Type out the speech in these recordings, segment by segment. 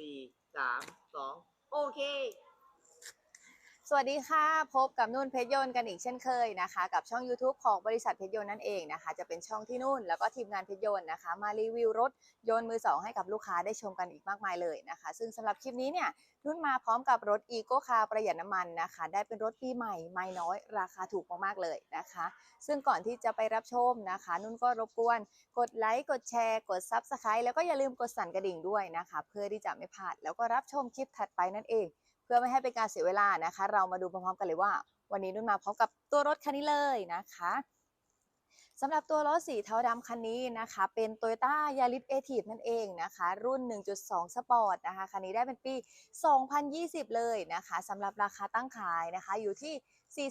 สี่สามสองโอเค สวัสดีค่ะ พบกับนุ่นเพชรยนต์กันอีกเช่นเคยนะคะ กับช่อง YouTube ของบริษัทเพชรยนต์นั่นเองนะคะ จะเป็นช่องที่นุ่น แล้วก็ทีมงานเพชรยนต์นะคะ มารีวิวรถยนต์มือสองให้กับลูกค้าได้ชมกันอีกมากมายเลยนะคะ ซึ่งสำหรับคลิปนี้เนี่ยนุ่นมาพร้อมกับรถ e ีโ c คาประหยัดน้ำมันนะคะ ได้เป็นรถปีใหม่ไม่น้อย ราคาถูกมากๆเลยนะคะ ซึ่งก่อนที่จะไปรับชมนะคะ นุ่นก็รบกวน กดไลค์กดแชร์ กด Subscribe แล้วก็อย่าลืมกดสั่นกระดิ่งด้วยนะคะ เพื่อที่จะไม่พลาดแล้วก็รับชมคลิปถัดไปนั่นเอง พื่อไม่ให้เป็นการเสียเวลานะคะ เรามาดูพร้อมๆกันเลยว่า วันนี้นุ่นมาพร้อมกับตัวรถคันนี้เลยนะคะสำหรับตัวรถสีเทาดำคันนี้นะคะ เป็น Toyota Yaris a t i v นั่นเองนะคะ รุ่น 1.2 Sport นะคะ คันนี้ได้เป็นปี 2020 เลยนะคะสำหรับราคาตั้งขายนะคะอยู่ที่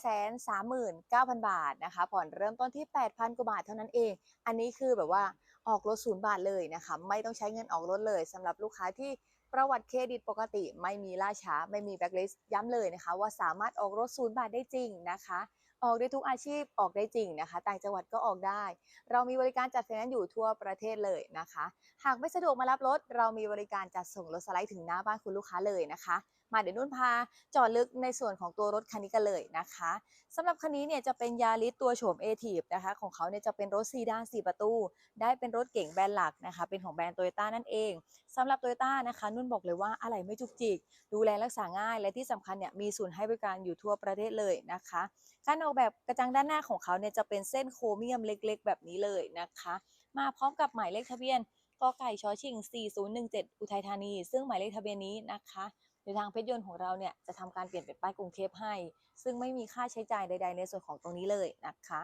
439,000 บาทนะคะ ผ่อนเริ่มต้นที่ 8,000 กว่าบาทเท่านั้นเอง อันนี้คือแบบว่าออกรถศูนย์บาทเลยนะคะ ไม่ต้องใช้เงินออกรถเลยสำหรับลูกค้าที่ ประวัติเครดิตปกติไม่มีล่าช้า ไม่มีแบ็คลิสต์ย้ำเลยนะคะ ว่าสามารถออกรถศูนย์บาทได้จริงนะคะ ออกได้ทุกอาชีพออกได้จริงนะคะ ต่างจังหวัดก็ออกได้ เรามีบริการจัดไฟแนนซ์อยู่ทั่วประเทศเลยนะคะ หากไม่สะดวกมารับรถ เรามีบริการจัดส่งรถสไลด์ถึงหน้าบ้านคุณลูกค้าเลยนะคะ มาเดี๋ยวนุ่นพาจอดลึกในส่วนของตัวรถคันนี้กันเลยนะคะสำหรับคันนี้เนี่ยจะเป็นยาริสตัวโฉมเอทีฟนะคะของเขาเนี่ยจะเป็นรถซีดาน4ประตู ได้เป็นรถเก่งแบรนด์หลักนะคะเป็นของแบรนด์โตโยต้านั่นเองสำหรับโตโยต้านะคะนุ่นบอกเลยว่าอะไหล่ไม่จุกจิก ดูแลรักษาง่าย และที่สำคัญเนี่ยมีศูนย์ให้บริการอยู่ทั่วประเทศเลยนะคะการออกแบบกระจังด้านหน้าของเขาเนี่ยจะเป็นเส้นโครเมียมเล็กๆ แบบนี้เลยนะคะ มาพร้อมกับหมายเลขทะเบียนกไก่ชอชิง 4017 อุทัยธานี ซึ่งหมายเลขทะเบียนนี้นะคะ โดยทางเพชรยนต์ของเราเนี่ยจะทำการเปลี่ยนเป็นป้ายกรุงเทพให้ ซึ่งไม่มีค่าใช้จ่ายใด ๆ ในส่วนของตรงนี้เลยนะคะ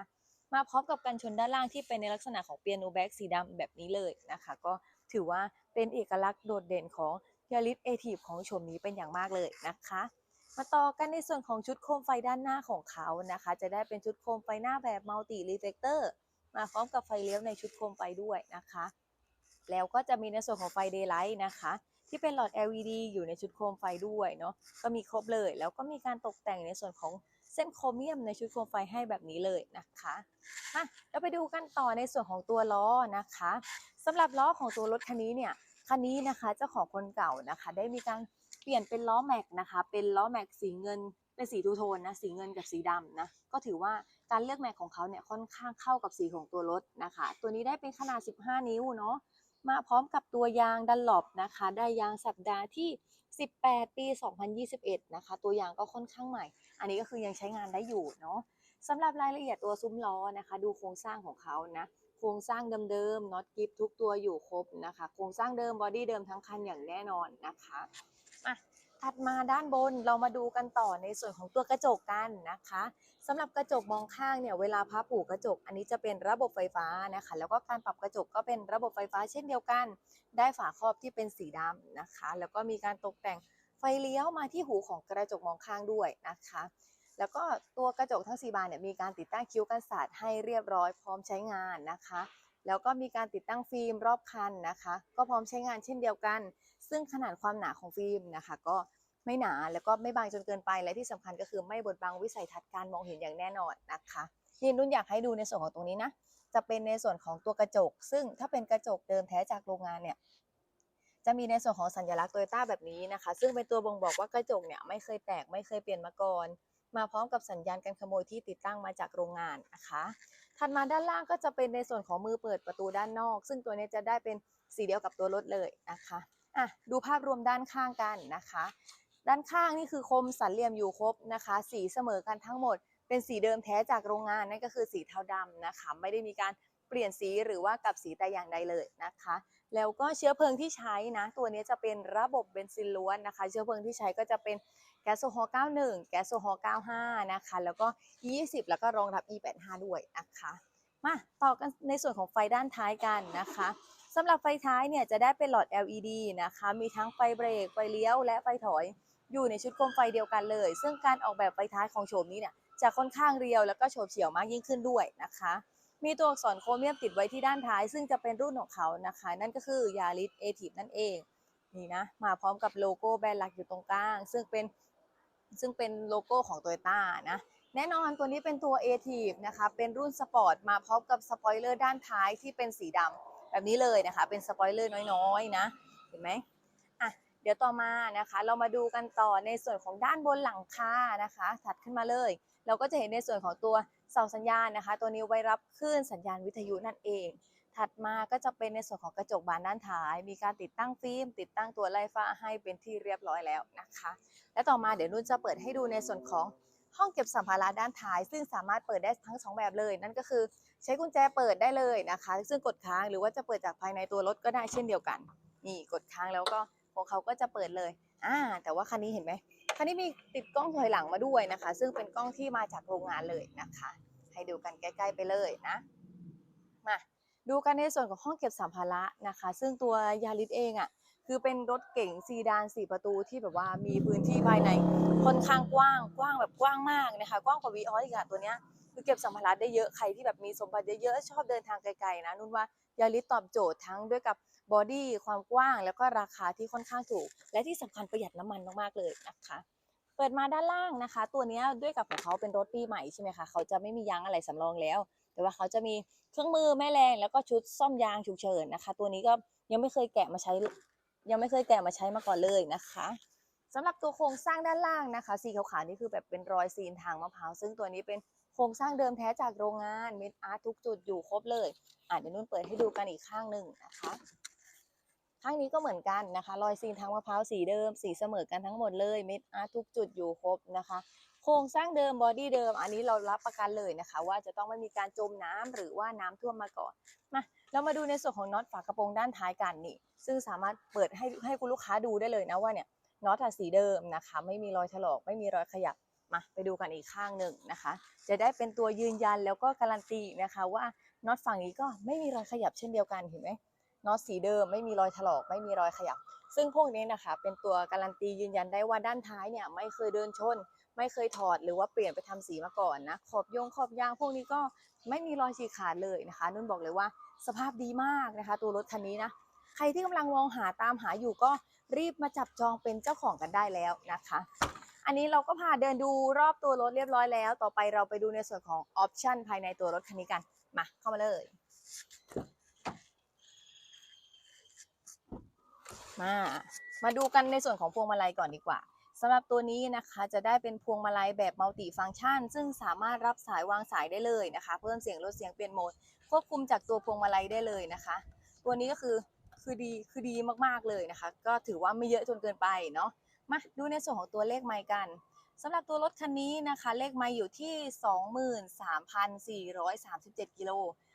มาพร้อมกับกันชนด้านล่างที่เป็นในลักษณะของเปียโนแบ็กสีดำแบบนี้เลยนะคะ ก็ถือว่าเป็นเอกลักษณ์โดดเด่นของยาริสเอทีฟของโฉมนี้เป็นอย่างมากเลยนะคะ มาต่อกันในส่วนของชุดโคมไฟด้านหน้าของเขานะคะ จะได้เป็นชุดโคมไฟหน้าแบบมัลติรีเฟกเตอร์มาพร้อมกับไฟเลี้ยวในชุดโคมไฟด้วยนะคะ แล้วก็จะมีในส่วนของไฟเดย์ไลท์นะคะ ที่เป็นหลอด LED อยู่ในชุดโคมไฟด้วยเนาะก็มีครบเลย แล้วก็มีการตกแต่งในส่วนของเส้นโครเมียมในชุดโคมไฟให้แบบนี้เลยนะคะมาเราไปดูกันต่อในส่วนของตัวล้อนะคะสำหรับล้อของตัวรถคันนี้เนี่ยคันนี้นะคะเจ้าของคนเก่านะคะ ได้มีการเปลี่ยนเป็นล้อแม็กนะคะ เป็นล้อแม็กสีเงินเป็นสีทูโทนนะสีเงินกับสีดำนะก็ถือว่าการเลือกแม็กของเขาเนี่ยค่อนข้างเข้ากับสีของตัวรถนะคะ ตัวนี้ได้เป็นขนาด 15 นิ้วเนาะ มาพร้อมกับตัวยางดันหลบนะคะ ได้ยางสัปดาห์ที่ 18 ปี 2021 นะคะ ตัวยางก็ค่อนข้างใหม่ อันนี้ก็คือยังใช้งานได้อยู่เนาะสำหรับรายละเอียดตัวซุ้มล้อนะคะ ดูโครงสร้างของเขานะโครงสร้างเดิมๆน็อตกิฟทุกตัวอยู่ครบนะคะ โครงสร้างเดิมบอดี้เดิมทั้งคันอย่างแน่นอนนะคะอะ ถัดมาด้านบนเรามาดูกันต่อในส่วนของตัวกระจกกันนะคะสำหรับกระจกมองข้างเนี่ยเวลาพับผูกกระจก อันนี้จะเป็นระบบไฟฟ้านะคะ แล้วก็การปรับกระจกก็เป็นระบบไฟฟ้าเช่นเดียวกัน ได้ฝาครอบที่เป็นสีดำนะคะ แล้วก็มีการตกแต่งไฟเลี้ยวมาที่หูของกระจกมองข้างด้วยนะคะ แล้วก็ตัวกระจกทั้ง 4 บานเนี่ยมีการติดตั้งคิ้วกันศาสตร์ให้เรียบร้อยพร้อมใช้งานนะคะแล้วก็มีการติดตั้งฟิล์มรอบคันนะคะ ก็พร้อมใช้งานเช่นเดียวกัน ซึ่งขนาดความหนาของฟิล์มนะคะ ก็ ไม่หนาแล้วก็ไม่บางจนเกินไปและที่สำคัญก็คือไม่บดบังวิสัยทัศน์การมองเห็นอย่างแน่นอนนะคะนี่นุ่นอยากให้ดูในส่วนของตรงนี้นะจะเป็นในส่วนของตัวกระจก ซึ่งถ้าเป็นกระจกเดิมแท้จากโรงงานเนี่ยจะมีในส่วนของสัญลักษณ์โตโยต้าแบบนี้นะคะ ซึ่งเป็นตัวบ่งบอกว่ากระจกเนี่ยไม่เคยแตกไม่เคยเปลี่ยนมาก่อน มาพร้อมกับสัญญาณการขโมยที่ติดตั้งมาจากโรงงานนะคะถัดมาด้านล่างก็จะเป็นในส่วนของมือเปิดประตูด้านนอก ซึ่งตัวนี้จะได้เป็นสีเดียวกับตัวรถเลยนะคะอะดูภาพรวมด้านข้างกันนะคะ ด้านข้างนี่คือคมสันเหลี่ยมอยู่ครบนะคะ สีเสมอกันทั้งหมด เป็นสีเดิมแท้จากโรงงานนั่นก็คือสีเทาดำนะคะ ไม่ได้มีการเปลี่ยนสีหรือว่ากับสีแต่อย่างใดเลยนะคะ แล้วก็เชื้อเพลิงที่ใช้นะ ตัวนี้จะเป็นระบบเบนซินล้วนนะคะ เชื้อเพลิงที่ใช้ก็จะเป็นแก๊สโซฮอล์91 แก๊สโซฮอล์95 นะคะ แล้วก็ E20 แล้วก็รองรับ E85 ด้วยนะคะ มาต่อกันในส่วนของไฟด้านท้ายกันนะคะสำหรับไฟท้ายเนี่ยจะได้เป็นหลอด LED นะคะ มีทั้งไฟเบรก ไฟเลี้ยว และไฟถอย อยู่ในชุดโคมไฟเดียวกันเลย ซึ่งการออกแบบไฟท้ายของโฉมนี้เนี่ยจะค่อนข้างเรียวแล้วก็โฉบเฉี่ยวมากยิ่งขึ้นด้วยนะคะ มีตัวอักษรโครเมียมติดไว้ที่ด้านท้าย ซึ่งจะเป็นรุ่นของเขานะคะ นั่นก็คือยาริสเอทีฟนั่นเองนี่นะมาพร้อมกับโลโก้แบรนด์หลักอยู่ตรงกลาง ซึ่งเป็นซึ่งเป็นโลโก้ของโตโยต้านะแน่นอนตัวนี้เป็นตัว a t i v นะคะเป็นรุ่นสปอร์ตมาพร้อมกับสปอยเลอร์ด้านท้ายที่เป็นสีดำแบบนี้เลยนะคะ เป็นสปอยเลอร์น้อยๆนะเห็นไหม เดี๋ยวต่อมานะคะ เรามาดูกันต่อในส่วนของด้านบนหลังคานะคะ ถัดขึ้นมาเลย เราก็จะเห็นในส่วนของตัวเสาสัญญาณนะคะ ตัวนี้ไว้รับคลื่นสัญญาณวิทยุนั่นเอง ถัดมาก็จะเป็นในส่วนของกระจกบานด้านท้าย มีการติดตั้งฟิล์ม ติดตั้งตัวไล่ฟ้าให้เป็นที่เรียบร้อยแล้วนะคะ และต่อมาเดี๋ยวนุ่นจะเปิดให้ดูในส่วนของห้องเก็บสัมภาระด้านท้าย ซึ่งสามารถเปิดได้ทั้งสองแบบเลย นั่นก็คือใช้กุญแจเปิดได้เลยนะคะ ซึ่งกดค้างหรือว่าจะเปิดจากภายในตัวรถก็ได้เช่นเดียวกัน นี่กดค้างแล้วก็ ของเขาก็จะเปิดเลยอ่าแต่ว่าคันนี้เห็นไหมคันนี้มีติดกล้องถอยหลังมาด้วยนะคะ ซึ่งเป็นกล้องที่มาจากโรงงานเลยนะคะ ให้ดูกันใกล้ๆไปเลยนะมาดูกันในส่วนของห้องเก็บสัมภาระนะคะ ซึ่งตัวยาริสเองอะ่ะคือเป็นรถเก๋งซีดานสี่ประตูที่แบบว่ามีพื้นที่ภายในค่อนข้างกว้างกว้างแบบกว้างมากนะคะกว้างกว่าวีออสอีกอะตัวเนี้ยคือเก็บสัมภาระได้เยอะใครที่แบบมีสมบัติเยอะๆชอบเดินทางไกลๆนะนุ่นว่า ยาริสตอบโจทย์ทั้งด้วยกับบอดี้ความกว้างแล้วก็ราคาที่ค่อนข้างถูก และที่สำคัญประหยัดน้ำมันมากๆเลยนะคะเปิดมาด้านล่างนะคะ ตัวนี้ด้วยกับของเขาเป็นรถปีใหม่ใช่ไหมคะเขาจะไม่มียางอะไรสำรองแล้ว แต่ว่าเขาจะมีเครื่องมือแม่แรงแล้วก็ชุดซ่อมยางฉุกเฉินนะคะ ตัวนี้ก็ยังไม่เคยแกะมาใช้ ยังไม่เคยแกะมาใช้มาก่อนเลยนะคะ สำหรับตัวโครงสร้างด้านล่างนะคะ สีขาวๆนี่คือแบบเป็นรอยซีนทางมะพร้าวซึ่งตัวนี้เป็นโครงสร้างเดิมแท้จากโรงงานเมดอาร์ตทุกจุดอยู่ครบเลยอะเดี๋ยวนุ่นเปิดให้ดูกันอีกข้างหนึ่งนะคะข้างนี้ก็เหมือนกันนะคะ รอยซีนทางมะพร้าวสีเดิม สีเสมอกันทั้งหมดเลยเม็ดอาร์ตทุกจุดอยู่ครบนะคะ โครงสร้างเดิมบอดี้เดิม อันนี้เรารับประกันเลยนะคะ ว่าจะต้องไม่มีการจมน้ำหรือว่าน้ำท่วมมาก่อนมาเรามาดูในส่วนของน็อตฝากระโปรงด้านท้ายกันนี่ซึ่งสามารถเปิดให้ให้คุณลูกค้าดูได้เลยนะว่าเนี่ย น็อตสีเดิมนะคะ ไม่มีรอยถลอกไม่มีรอยขยับมาไปดูกันอีกข้างหนึ่งนะคะ จะได้เป็นตัวยืนยันแล้วก็การันตีนะคะว่าน็อตฝั่งนี้ก็ไม่มีรอยขยับเช่นเดียวกันเห็นไหมน็อตสีเดิมไม่มีรอยถลอกไม่มีรอยขยับ ซึ่งพวกนี้นะคะ เป็นตัวการันตียืนยันได้ว่าด้านท้ายเนี่ยไม่เคยเดินชน ไม่เคยถอดหรือว่าเปลี่ยนไปทำสีมาก่อนนะขอบยงขอบยางพวกนี้ก็ไม่มีรอยฉีกขาดเลยนะคะ นุ่นบอกเลยว่าสภาพดีมากนะคะ ตัวรถคันนี้นะ ใครที่กำลังมองหาตามหาอยู่ก็รีบมาจับจองเป็นเจ้าของกันได้แล้วนะคะ อันนี้เราก็พาเดินดูรอบตัวรถเรียบร้อยแล้ว ต่อไปเราไปดูในส่วนของออปชันภายในตัวรถคันนี้กัน มาเข้ามาเลย มามาดูกันในส่วนของพวงมาลัยก่อนดีกว่าสำหรับตัวนี้นะคะจะได้เป็นพวงมาลัยแบบมัลติฟังก์ชัน ซึ่งสามารถรับสายวางสายได้เลยนะคะ เพิ่มเสียงลดเสียงเปลี่ยนโหมด ควบคุมจากตัวพวงมาลัยได้เลยนะคะ ตัวนี้ก็คือ คือดีคือดีมากๆเลยนะคะ ก็ถือว่าไม่เยอะจนเกินไปเนาะมาดูในส่วนของตัวเลขไมค์กันสำหรับตัวรถคันนี้นะคะ เลขไมค์อยู่ที่ 23,437กิโล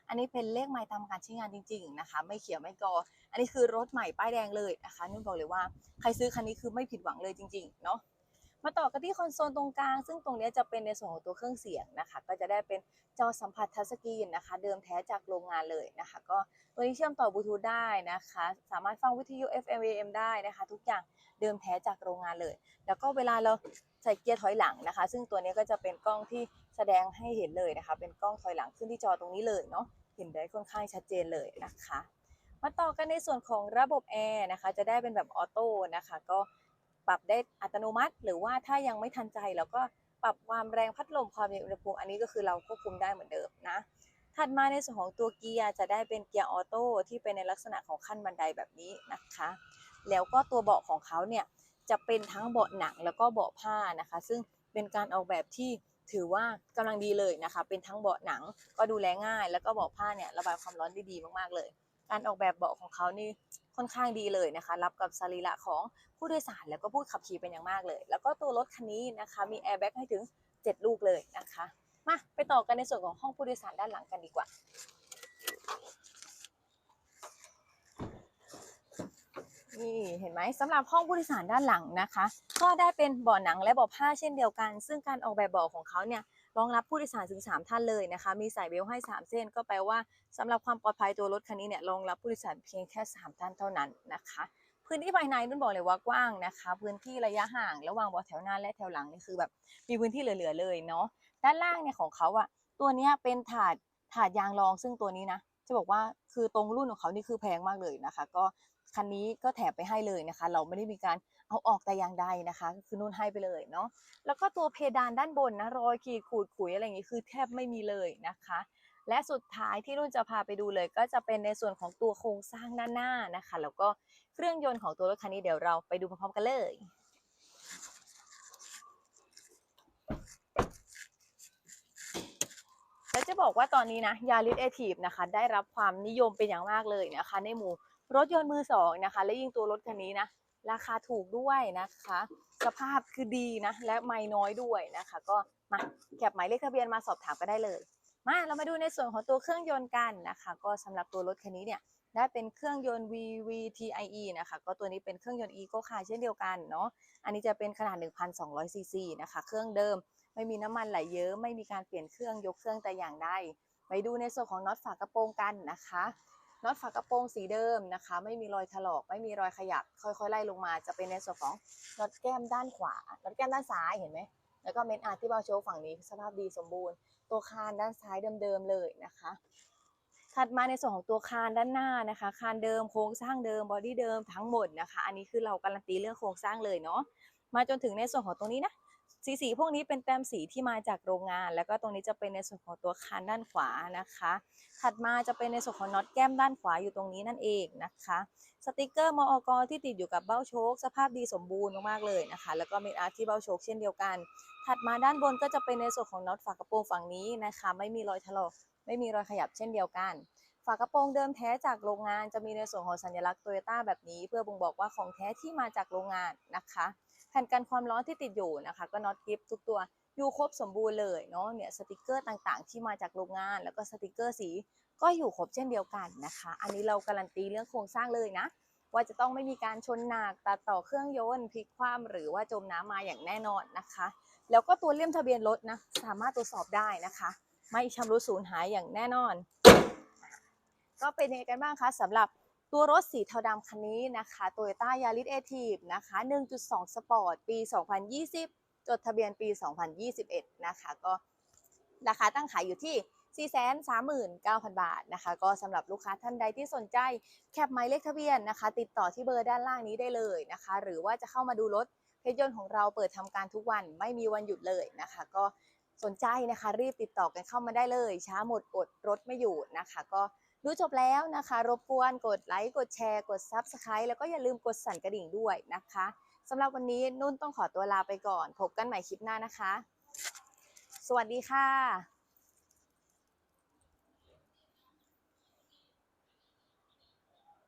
อันนี้เป็นเลขไมล์ตามการใช้งานจริง ๆนะคะ ไม่เขียวไม่กอ อันนี้คือรถใหม่ป้ายแดงเลยนะคะนุ่นบอกเลยว่าใครซื้อคันนี้คือไม่ผิดหวังเลยจริง ๆ เนาะ มาต่อกันที่คอนโซลตรงกลาง ซึ่งตรงนี้จะเป็นในส่วนของตัวเครื่องเสียงนะคะ ก็จะได้เป็นจอสัมผัสทัชสกรีนนะคะ เดิมแท้จากโรงงานเลยนะคะ ก็ตัวนี้เชื่อมต่อบลูทูธได้นะคะ สามารถฟังวิทยุ FM AM ได้นะคะ ทุกอย่างเดิมแท้จากโรงงานเลย แล้วก็เวลาเราใส่เกียร์ถอยหลังนะคะ ซึ่งตัวนี้ก็จะเป็นกล้องที่แสดงให้เห็นเลยนะคะ เป็นกล้องถอยหลังขึ้นที่จอตรงนี้เลยเนาะเห็นได้ค่อนข้างชัดเจนเลยนะคะ มาต่อกันในส่วนของระบบแอร์นะคะ จะได้เป็นแบบออโต้นะคะ ก็ ปรับได้อัตโนมัติ หรือว่าถ้ายังไม่ทันใจเราก็ปรับความแรงพัดลมความเย็นอุณหภูมิอันนี้ก็คือเราควบคุมได้เหมือนเดิมนะถัดมาในส่วนของตัวเกียร์จะได้เป็นเกียร์ออโต้ที่เป็นในลักษณะของขั้นบันไดแบบนี้นะคะ แล้วก็ตัวเบาะของเขาเนี่ยจะเป็นทั้งเบาะหนังแล้วก็เบาะผ้านะคะ ซึ่งเป็นการออกแบบที่ถือว่ากำลังดีเลยนะคะ เป็นทั้งเบาะหนังก็ดูแลง่าย แล้วก็เบาะผ้าเนี่ยระบายความร้อนได้ดีมากๆเลย การออกแบบเบาะของเขานี่ ค่อนข้างดีเลยนะคะ รับกับสรีระของผู้โดยสารแล้วก็ผู้ขับขี่เป็นอย่างมากเลย แล้วก็ตัวรถคันนี้นะคะมีแอร์แบ็กให้ถึง 7 ลูกเลยนะคะ มาไปต่อกันในส่วนของห้องผู้โดยสารด้านหลังกันดีกว่านี่เห็นไหมสำหรับห้องผู้โดยสารด้านหลังนะคะ ก็ได้เป็นเบาะหนังและเบาะผ้าเช่นเดียวกัน ซึ่งการออกแบบเบาะของเขาเนี่ย รองรับผู้โดยสารถึง 3 ท่านเลยนะคะ มีสายเบลต์ให้ 3 เส้น ก็แปลว่าสำหรับความปลอดภัยตัวรถคันนี้เนี่ยรองรับผู้โดยสารเพียงแค่ 3 ท่านเท่านั้นนะคะ พื้นที่ภายในนุ่นบอกเลยว่ากว้างนะคะ พื้นที่ระยะห่างระหว่างบาะแถวหน้าและแถวหลังนี่คือแบบมีพื้นที่เหลือๆเลยเนาะ ด้านล่างเนี่ยของเขาอะตัวนี้เป็นถาดถาดยางรองซึ่งตัวนี้นะจะบอกว่าคือตรงรุ่นของเขานี่คือแพงมากเลยนะคะ ก็คันนี้ก็แถมไปให้เลยนะคะ เราไม่ได้มีการ เอาออกแต่อย่างใดนะคะ คือนุ่นให้ไปเลยเนาะแล้วก็ตัวเพดานด้านบนนะรอยขีดขูดขุยอะไรอย่างงี้คือแทบไม่มีเลยนะคะ และสุดท้ายที่นุ่นจะพาไปดูเลย ก็จะเป็นในส่วนของตัวโครงสร้างด้านหน้านะคะ แล้วก็เครื่องยนต์ของตัวรถคันนี้เดี๋ยวเราไปดูพร้อมๆกันเลยแล้วจะบอกว่าตอนนี้นะยาริสเอทีฟนะคะ ได้รับความนิยมเป็นอย่างมากเลยนะคะ ในหมู่รถยนต์มือสองนะคะ และยิ่งตัวรถคันนี้นะ ราคาถูกด้วยนะคะ สภาพคือดีนะและไม่น้อยด้วยนะคะ ก็มาแคปหมายเลขทะเบียนมาสอบถามก็ได้เลย มาเรามาดูในส่วนของตัวเครื่องยนต์กันนะคะ ก็สำหรับตัวรถคันนี้เนี่ยได้เป็นเครื่องยนต์ VVTIE นะคะ ก็ตัวนี้เป็นเครื่องยนต์ Eco Car เช่นเดียวกันเนาะอันนี้จะเป็นขนาด 1,200 ซีซีนะคะ เครื่องเดิมไม่มีน้ำมันไหลเยอะไม่มีการเปลี่ยนเครื่องยกเครื่องแต่อย่างใดไปดูในส่วนของน็อตฝากระโปรงกันนะคะ น็อตฝากระโปรงสีเดิมนะคะ ไม่มีรอยถลอก ไม่มีรอยขยับค่อยๆไล่ลงมาจะเป็นในส่วนของน็อตแก้มด้านขวาน็อตแก้มด้านซ้ายเห็นไหมแล้วก็เมนอาร์ที่เบาโชว์ฝั่งนี้สภาพดีสมบูรณ์ ตัวคานด้านซ้ายเดิมๆเลยนะคะ ถัดมาในส่วนของตัวคานด้านหน้านะคะ คานเดิมโครงสร้างเดิมบอดี้เดิมทั้งหมดนะคะ อันนี้คือเราการันตีเรื่องโครงสร้างเลยเนาะมาจนถึงในส่วนของตรงนี้นะ สีสีพวกนี้เป็นแต้มสีที่มาจากโรงงาน แล้วก็ตรงนี้จะเป็นในส่วนของตัวคานด้านขวานะคะ ถัดมาจะเป็นในส่วนของน็อตแก้มด้านขวาอยู่ตรงนี้นั่นเองนะคะ สติกเกอร์มอกที่ติดอยู่กับเบ้าโชค สภาพดีสมบูรณ์มากๆเลยนะคะ แล้วก็เมดอาร์ที่เบ้าโชคเช่นเดียวกัน ถัดมาด้านบนก็จะเป็นในส่วนของน็อตฝากระโปรงฝั่งนี้นะคะ ไม่มีรอยถลอกไม่มีรอยขยับเช่นเดียวกันฝากระโปรงเดิมแท้จากโรงงานจะมีในส่วนของสัญลักษณ์โตโยต้าแบบนี้ เพื่อบ่งบอกว่าของแท้ที่มาจากโรงงานนะคะ แผ่นกันความร้อนที่ติดอยู่นะคะก็น็อตกริปทุกตัวอยู่ครบสมบูรณ์เลยเนาะเนี่ยสติกเกอร์ต่างๆ ที่มาจากโรงงาน แล้วก็สติกเกอร์สีก็อยู่ครบเช่นเดียวกันนะคะ อันนี้เราการันตีเรื่องโครงสร้างเลยนะ ว่าจะต้องไม่มีการชนหนักตัดต่อเครื่องยนต์พลิกคว่ำหรือว่าจมน้ำมาอย่างแน่นอนนะคะ แล้วก็ตัวเล่มทะเบียนรถนะสามารถตรวจสอบได้นะคะ ไม่ชำรุดสูญหายอย่างแน่นอน ก็เป็นยังไงกันบ้างคะสำหรับ ตัวรถสีเทาดำคันนี้นะคะ Toyota Yaris a t i v นะคะ 1.2 Sport ปี 2020 จดทะเบียนปี 2021 นะคะ ก็ราคาตั้งขายอยู่ที่ 439,000 บาทนะคะ ก็สำหรับลูกค้าท่านใดที่สนใจแคปหมายเลขทะเบียนนะคะ ติดต่อที่เบอร์ด้านล่างนี้ได้เลยนะคะ หรือว่าจะเข้ามาดูรถเพชรยนต์ของเราเปิดทำการทุกวันไม่มีวันหยุดเลยนะคะ ก็สนใจนะคะรีบติดต่อกันเข้ามาได้เลย ช้าหมดอดรถไม่อยู่นะคะ ก็ ดูจบแล้วนะคะ รบกวนกดไลค์ กดแชร์ กด Subscribe แล้วก็อย่าลืมกดสั่นกระดิ่งด้วยนะคะสำหรับวันนี้นุ่นต้องขอตัวลาไปก่อน พบกันใหม่คลิปหน้านะคะ สวัสดีค่ะ